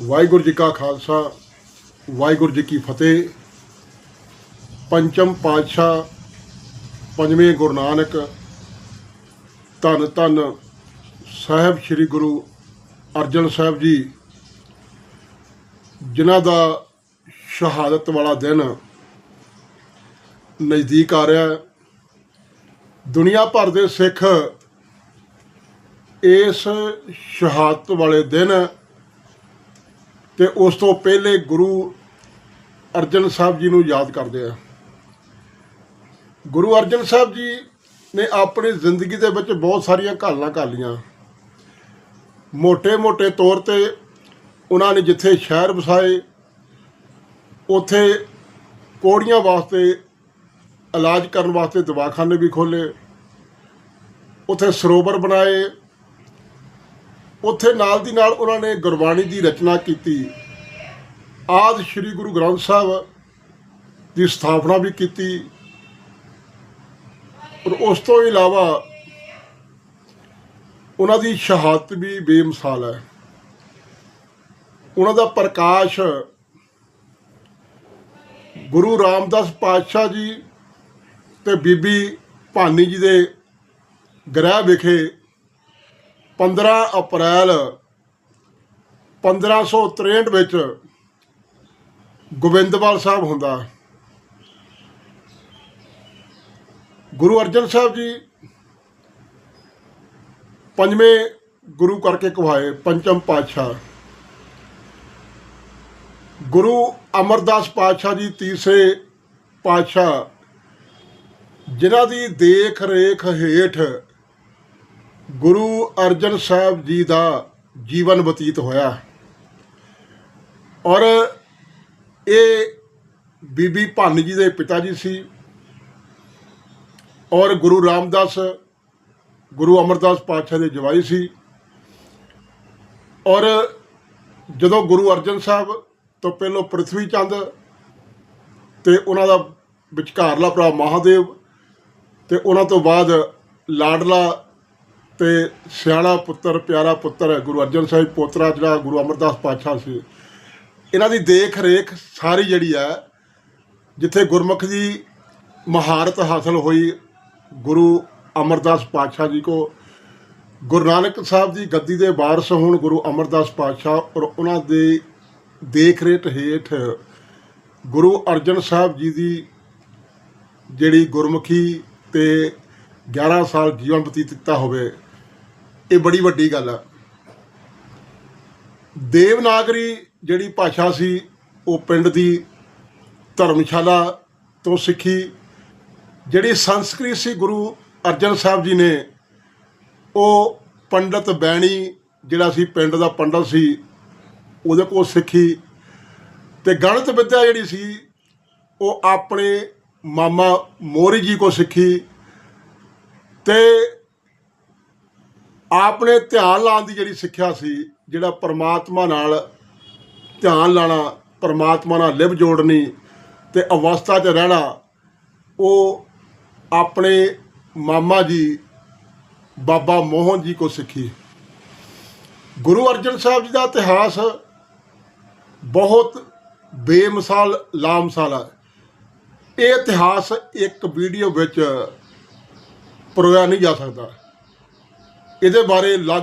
ਵਾਹਿਗੁਰੂ ਜੀ ਕਾ ਖਾਲਸਾ, ਵਾਹਿਗੁਰੂ ਜੀ ਕੀ ਫਤਿਹ। ਪੰਚਮ ਪਾਤਸ਼ਾਹ, ਪੰਜਵੇਂ ਗੁਰੂ ਨਾਨਕ, ਧੰਨ ਧੰਨ ਸਾਹਿਬ ਸ੍ਰੀ ਗੁਰੂ ਅਰਜਨ ਸਾਹਿਬ ਜੀ, ਜਿਨ੍ਹਾਂ ਦਾ ਸ਼ਹਾਦਤ ਵਾਲਾ ਦਿਨ ਨਜ਼ਦੀਕ ਆ ਰਿਹਾ ਹੈ। ਦੁਨੀਆ ਭਰ ਦੇ ਸਿੱਖ ਇਸ ਸ਼ਹਾਦਤ ਵਾਲੇ ਦਿਨ ਤੇ ਉਸ ਤੋਂ ਪਹਿਲੇ ਗੁਰੂ ਅਰਜਨ ਸਾਹਿਬ ਜੀ ਨੂੰ ਯਾਦ ਕਰਦੇ ਆ। ਗੁਰੂ ਅਰਜਨ ਸਾਹਿਬ ਜੀ ਨੇ ਆਪਣੀ ਜ਼ਿੰਦਗੀ ਦੇ ਵਿੱਚ ਬਹੁਤ ਸਾਰੀਆਂ ਘਾਲਾਂ ਕਰ ਘਾਲੀਆਂ ਮੋٹے-ਮੋٹے ਤੌਰ ਤੇ ਉਹਨਾਂ ਨੇ ਜਿੱਥੇ ਸ਼ਹਿਰ ਵਸਾਏ, ਉਥੇ ਕੋੜੀਆਂ ਵਾਸਤੇ ਇਲਾਜ ਕਰਨ ਵਾਸਤੇ ਦਵਾਖਾਨੇ ਵੀ ਖੋਲੇ ਉਥੇ ਸਰੋਵਰ ਬਣਾਏ ਉੱਥੇ ਨਾਲ ਦੀ ਨਾਲ ਉਹਨਾਂ ਨੇ ਗੁਰਬਾਣੀ ਦੀ ਰਚਨਾ ਕੀਤੀ। ਆਦ ਸ੍ਰੀ ਗੁਰੂ ਗ੍ਰੰਥ ਸਾਹਿਬ ਦੀ ਸਥਾਪਨਾ ਵੀ ਕੀਤੀ। ਔਰ ਉਸ ਤੋਂ ਇਲਾਵਾ ਉਹਨਾਂ ਦੀ ਸ਼ਹਾਦਤ ਵੀ ਬੇਮਿਸਾਲ ਹੈ। ਉਹਨਾਂ ਦਾ ਪ੍ਰਕਾਸ਼ ਗੁਰੂ ਰਾਮਦਾਸ ਪਾਤਸ਼ਾਹ ਜੀ ਤੇ ਬੀਬੀ ਭਾਨੀ ਜੀ ਦੇ ਗ੍ਰਹਿ ਵਿਖੇ 15 ਅਪ੍ਰੈਲ 1563 ਵਿੱਚ ਗੋਬਿੰਦਵਾਲ ਸਾਹਿਬ ਹੁੰਦਾ। ਗੁਰੂ ਅਰਜਨ ਸਾਹਿਬ ਜੀ ਪੰਜਵੇਂ ਗੁਰੂ ਕਰਕੇ ਕਹਾਏ ਪੰਚਮ ਪਾਤਸ਼ਾਹ। ਗੁਰੂ ਅਮਰਦਾਸ ਪਾਤਸ਼ਾਹ ਜੀ ਤੀਸਰੇ ਪਾਤਸ਼ਾਹ, ਜਿਨ੍ਹਾਂ ਦੀ ਦੇਖ ਰੇਖ ਹੇਠ ਗੁਰੂ ਅਰਜਨ ਸਾਹਿਬ ਜੀ ਦਾ ਜੀਵਨ ਬਤੀਤ ਹੋਇਆ। ਔਰ ਇਹ ਬੀਬੀ ਭਾਨੀ ਜੀ ਦੇ ਪਿਤਾ ਜੀ ਸੀ। ਔਰ ਗੁਰੂ ਰਾਮਦਾਸ, ਗੁਰੂ ਅਮਰਦਾਸ ਪਾਤਸ਼ਾਹ ਦੇ ਜਵਾਈ ਸੀ। ਔਰ ਜਦੋਂ ਗੁਰੂ ਅਰਜਨ ਸਾਹਿਬ ਤੋਂ ਪਹਿਲਾਂ ਪ੍ਰਿਥਵੀ ਚੰਦ ਤੇ ਉਹਨਾਂ ਦਾ ਵਿਚਕਾਰਲਾ ਭਰਾ ਮਹਾਦੇਵ ਤੇ ਉਹਨਾਂ ਤੋਂ ਬਾਅਦ ਲਾਡਲਾ ਤੇ ਸਿਆਣਾ ਪੁੱਤਰ, ਪਿਆਰਾ ਪੁੱਤਰ ਹੈ, ਗੁਰੂ ਅਰਜਨ ਸਾਹਿਬ ਪੋਤਰਾ, ਜਿਹੜਾ ਗੁਰੂ ਅਮਰਦਾਸ ਪਾਤਸ਼ਾਹ ਸੀ। ਇਹਨਾਂ ਦੀ ਦੇਖ ਰੇਖ ਸਾਰੀ ਜਿਹੜੀ ਹੈ, ਜਿੱਥੇ ਗੁਰਮੁਖ ਦੀ ਮਹਾਰਤ ਹਾਸਲ ਹੋਈ, ਗੁਰੂ ਅਮਰਦਾਸ ਪਾਤਸ਼ਾਹ ਜੀ ਕੋ। ਗੁਰੂ ਨਾਨਕ ਸਾਹਿਬ ਦੀ ਗੱਦੀ ਦੇ ਵਾਰਸ ਹੋਣ ਗੁਰੂ ਅਮਰਦਾਸ ਪਾਤਸ਼ਾਹ ਔਰ ਉਹਨਾਂ ਦੇ ਦੇਖ ਰੇਖ ਹੇਠ ਗੁਰੂ ਅਰਜਨ ਸਾਹਿਬ ਜੀ ਦੀ ਜਿਹੜੀ ਗੁਰਮੁਖੀ ਤੇ 11 ਸਾਲ ਜੀਵਨ ਬਤੀਤ ਕੀਤਾ ਹੋਵੇ। ਇਹ ਬੜੀ ਵੱਡੀ ਗੱਲ ਆ। ਦੇਵਨਾਗਰੀ ਜਿਹੜੀ ਭਾਸ਼ਾ ਸੀ, ਉਹ ਪਿੰਡ ਦੀ ਧਰਮਸ਼ਾਲਾ ਤੋਂ ਸਿੱਖੀ। ਜਿਹੜੀ ਸੰਸਕ੍ਰਿਤ ਸੀ, ਗੁਰੂ ਅਰਜਨ ਸਾਹਿਬ ਜੀ ਨੇ, ਉਹ ਪੰਡਤ ਬੈਣੀ ਜਿਹੜਾ ਸੀ, ਪਿੰਡ ਦਾ ਪੰਡਤ ਸੀ, ਉਹਦੇ ਕੋਲ ਸਿੱਖੀ। ਤੇ ਗਣਿਤ ਵਿੱਦਿਆ ਜਿਹੜੀ ਸੀ, ਉਹ ਆਪਣੇ ਮਾਮਾ ਮੋਰੀ ਜੀ ਕੋ ਸਿੱਖੀ। ਤੇ ਆਪਣੇ ਧਿਆਨ ਲਾਉਣ ਦੀ ਜਿਹੜੀ ਸਿੱਖਿਆ ਸੀ, ਜਿਹੜਾ ਪਰਮਾਤਮਾ ਨਾਲ ਧਿਆਨ ਲਾਣਾ, ਪਰਮਾਤਮਾ ਨਾਲ ਲਿਵ ਜੋੜਨੀ ਤੇ ਅਵਸਥਾ 'ਚ ਰਹਿਣਾ, ਉਹ ਆਪਣੇ ਮਾਮਾ ਜੀ, ਬਾਬਾ ਮੋਹਨ ਜੀ ਕੋ ਸਿੱਖੀ। ਗੁਰੂ ਅਰਜਨ ਸਾਹਿਬ ਜੀ ਦਾ ਇਤਿਹਾਸ ਬਹੁਤ ਬੇਮਿਸਾਲ, ਲਾਮਸਾਲ ਹੈ। ਇਹ ਇਤਿਹਾਸ ਇੱਕ ਵੀਡੀਓ ਵਿੱਚ ਪਰੋਇਆ ਨਹੀਂ ਜਾ ਸਕਦਾ। ਇਹਦੇ ਬਾਰੇ ਲੱਗ